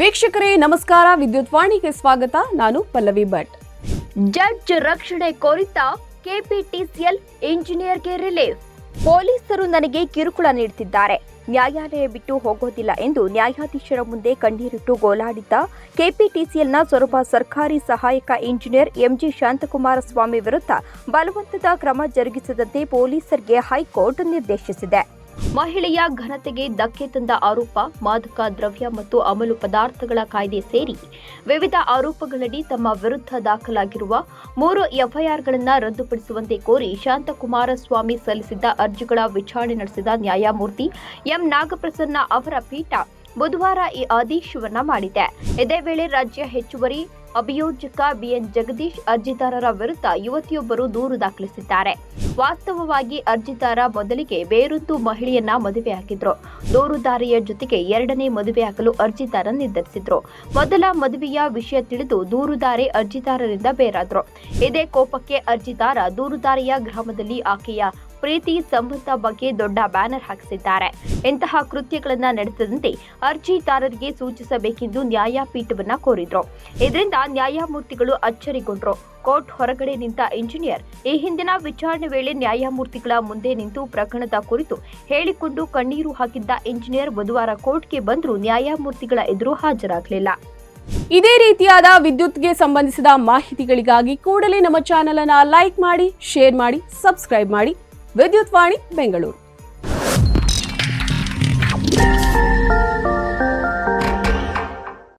ವೀಕ್ಷಕರೇ, ನಮಸ್ಕಾರ. ವಿದ್ಯುತ್ ವಾಣಿಗೆ ಸ್ವಾಗತ. ನಾನು ಪಲ್ಲವಿ ಭಟ್. ಜಡ್ಜ್ ರಕ್ಷಣೆ ಕೋರಿತ ಕೆಪಿಟಿಸಿಎಲ್ ಇಂಜಿನಿಯರ್ಗೆ ರಿಲೀಫ್. ಪೊಲೀಸರು ನನಗೆ ಕಿರುಕುಳ ನೀಡುತ್ತಿದ್ದಾರೆ. ನ್ಯಾಯಾಲಯ ಬಿಟ್ಟು ಹೋಗೋದಿಲ್ಲ ಎಂದು ನ್ಯಾಯಾಧೀಶರ ಮುಂದೆ ಕಣ್ಣೀರಿಟ್ಟು ಗೋಲಾಡಿದ್ದ ಕೆಪಿಟಿಸಿಎಲ್ನ ಸೊರಬ ಸರ್ಕಾರಿ ಸಹಾಯಕ ಇಂಜಿನಿಯರ್ ಎಂಜಿ ಶಾಂತಕುಮಾರ ಸ್ವಾಮಿ ವಿರುದ್ಧ ಬಲವಂತದ ಕ್ರಮ ಜರುಗಿಸದಂತೆ ಪೊಲೀಸರಿಗೆ ಹೈಕೋರ್ಟ್ ನಿರ್ದೇಶಿಸಿದೆ. ಮಹಿಳೆಯ ಘನತೆಗೆ ಧಕ್ಕೆ ತಂದ ಆರೋಪ, ಮಾದಕ ದ್ರವ್ಯ ಮತ್ತು ಅಮಲು ಪದಾರ್ಥಗಳ ಕಾಯ್ದೆ ಸೇರಿ ವಿವಿಧ ಆರೋಪಗಳಡಿ ತಮ್ಮ ವಿರುದ್ಧ ದಾಖಲಾಗಿರುವ ಮೂರು ಎಫ್ಐಆರ್ಗಳನ್ನು ರದ್ದುಪಡಿಸುವಂತೆ ಕೋರಿ ಶಾಂತಕುಮಾರ ಸ್ವಾಮಿ ಸಲ್ಲಿಸಿದ್ದ ಅರ್ಜಿಗಳ ವಿಚಾರಣೆ ನಡೆಸಿದ ನ್ಯಾಯಮೂರ್ತಿ ಎಂ ನಾಗಪ್ರಸನ್ನ ಅವರ ಪೀಠ ಬುಧವಾರ ಈ ಆದೇಶವನ್ನ ಮಾಡಿದೆ. ಇದೇ ವೇಳೆ ರಾಜ್ಯ ಹೆಚ್ಚುವರಿ ಅಭಿಯೋಜಕ ಬಿಎನ್ ಜಗದೀಶ್ ಅರ್ಜಿದಾರರ ವಿರುದ್ಧ ಯುವತಿಯೊಬ್ಬರು ದೂರು ದಾಖಲಿಸಿದ್ದಾರೆ. ವಾಸ್ತವವಾಗಿ ಅರ್ಜಿದಾರ ಮೊದಲಿಗೆ ಬೇರೊಂದು ಮಹಿಳೆಯನ್ನ ಮದುವೆಯಾಗಿದ್ರು ದೂರುದಾರಿಯ ಜೊತೆಗೆ ಎರಡನೇ ಮದುವೆಯಾಗಲು ಅರ್ಜಿದಾರ ನಿರ್ಧರಿಸಿದ್ರು. ಮೊದಲ ಮದುವೆಯ ವಿಷಯ ತಿಳಿದು ದೂರುದಾರಿ ಅರ್ಜಿದಾರರಿಂದ ಬೇರಾದ್ರು. ಇದೇ ಕೋಪಕ್ಕೆ ಅರ್ಜಿದಾರ ದೂರುದಾರಿಯ ಗ್ರಾಮದಲ್ಲಿ ಆಕೆಯ ಪ್ರೀತಿ ಸಂಬಂಧ ಬಗ್ಗೆ ದೊಡ್ಡ ಬ್ಯಾನರ್ ಹಾಕಿಸಿದ್ದಾರೆ. ಇಂತಹ ಕೃತ್ಯಗಳನ್ನು ನಡೆಸದಂತೆ ಅರ್ಜಿದಾರರಿಗೆ ಸೂಚಿಸಬೇಕೆಂದು ನ್ಯಾಯಪೀಠವನ್ನ ಕೋರಿದ್ರು. ಇದರಿಂದ ನ್ಯಾಯಮೂರ್ತಿಗಳು ಅಚ್ಚರಿಗೊಂಡ್ರು. ಕೋರ್ಟ್ ಹೊರಗಡೆ ನಿಂತ ಇಂಜಿನಿಯರ್, ಈ ಹಿಂದಿನ ವಿಚಾರಣೆ ವೇಳೆ ನ್ಯಾಯಮೂರ್ತಿಗಳ ಮುಂದೆ ನಿಂತು ಪ್ರಕರಣದ ಕುರಿತು ಹೇಳಿಕೊಂಡು ಕಣ್ಣೀರು ಹಾಕಿದ್ದ ಇಂಜಿನಿಯರ್ ಬುಧವಾರ ಕೋರ್ಟ್ಗೆ ಬಂದರೂ ನ್ಯಾಯಮೂರ್ತಿಗಳ ಎದುರು ಹಾಜರಾಗಲಿಲ್ಲ. ಇದೇ ರೀತಿಯಾದ ವಿದ್ಯುತ್ಗೆ ಸಂಬಂಧಿಸಿದ ಮಾಹಿತಿಗಳಿಗಾಗಿ ಕೂಡಲೇ ನಮ್ಮ ಚಾನೆಲ್ ಅನ್ನ ಲೈಕ್ ಮಾಡಿ, ಶೇರ್ ಮಾಡಿ, ಸಬ್ಸ್ಕ್ರೈಬ್ ಮಾಡಿ. ವಿದ್ಯುತ್ ವಾಣಿ ಬೆಂಗಳೂರು.